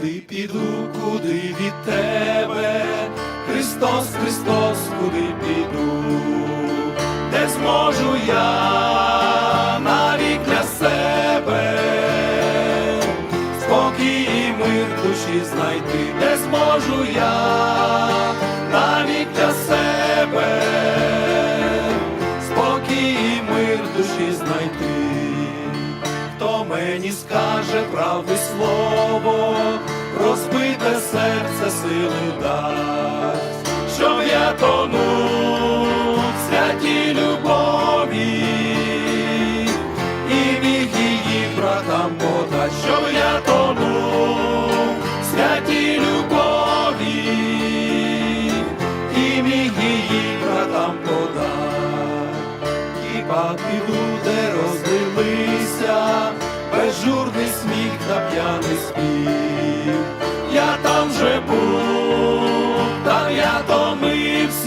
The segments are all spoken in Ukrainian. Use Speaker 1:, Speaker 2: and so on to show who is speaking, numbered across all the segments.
Speaker 1: Куди піду, куди від тебе, Христос, Христос, куди піду, де зможу я навік для себе, спокій і мир душі знайти, де зможу я навік для себе, спокій і мир душі знайти, хто мені скаже правди слово. Силу дасть, щоб я тонув в святій любові. І міг її братам подать, щоб я тонув в святій любові. І міг її братам подать. Хіба люди розлилися, безжурний сміх та п'яний спів.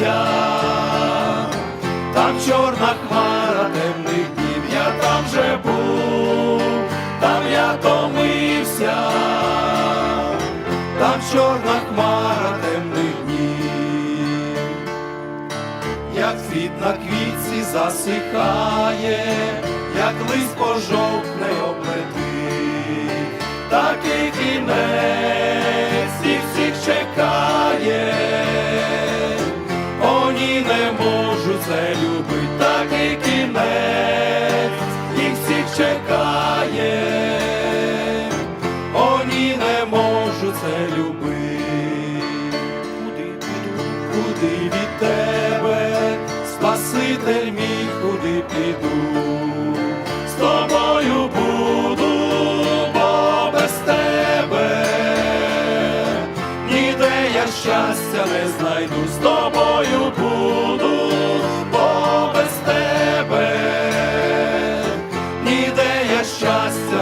Speaker 1: Томився, там чорна хмара темних днів, я там вже був, там я томився, там чорна хмара темних днів як цвіт на квітці засихає, як лист пожовкне облетить, це любить, так і кінець їх всіх чекає, Оні не можу це любить куди піду, куди від тебе, Спаситель мій, куди піду, з тобою буду, бо без тебе, ніде я щастя не знайду. З тобою. щастя.